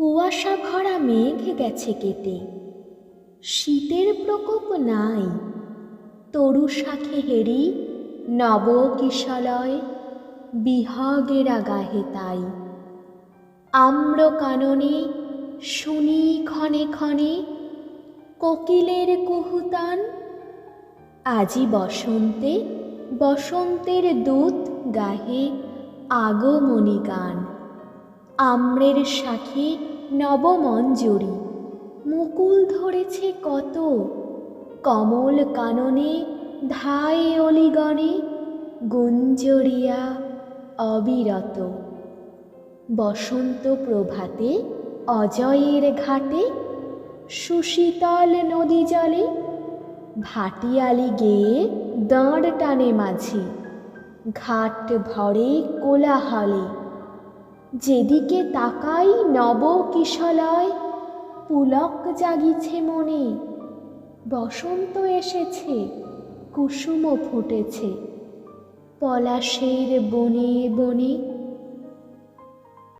কুয়াশা ভরা মেঘ গেছে কেটে। শীতের প্রকোপ নাই। তরু শাখে হেরি নব কিশলয় বিহগেরা গাহে তাই। আম্র কাননে শুনি ক্ষণে ক্ষণে কোকিলের কুহুতান। আজি বসন্তে বসন্তের দূত গাহে আগমনী গান। আম্রের শাখে নবমঞ্জরি। মুকুল ধরেছে কত? কমল কাননে ধায় অলিগণে গুঞ্জরিয়া অবিরত। বসন্ত প্রভাতে অজয়ের ঘাটে সুশীতল নদী জলে ভাটিয়ালি গেয়ে দাঁড় টানে মাঝি। ঘাট ভরে কোলাহলে যেদিকে তাকাই নব কিশলয় পুলক জাগিছে মনে বসন্ত এসেছে কুসুম ফুটেছে। পলাশের বনে বনে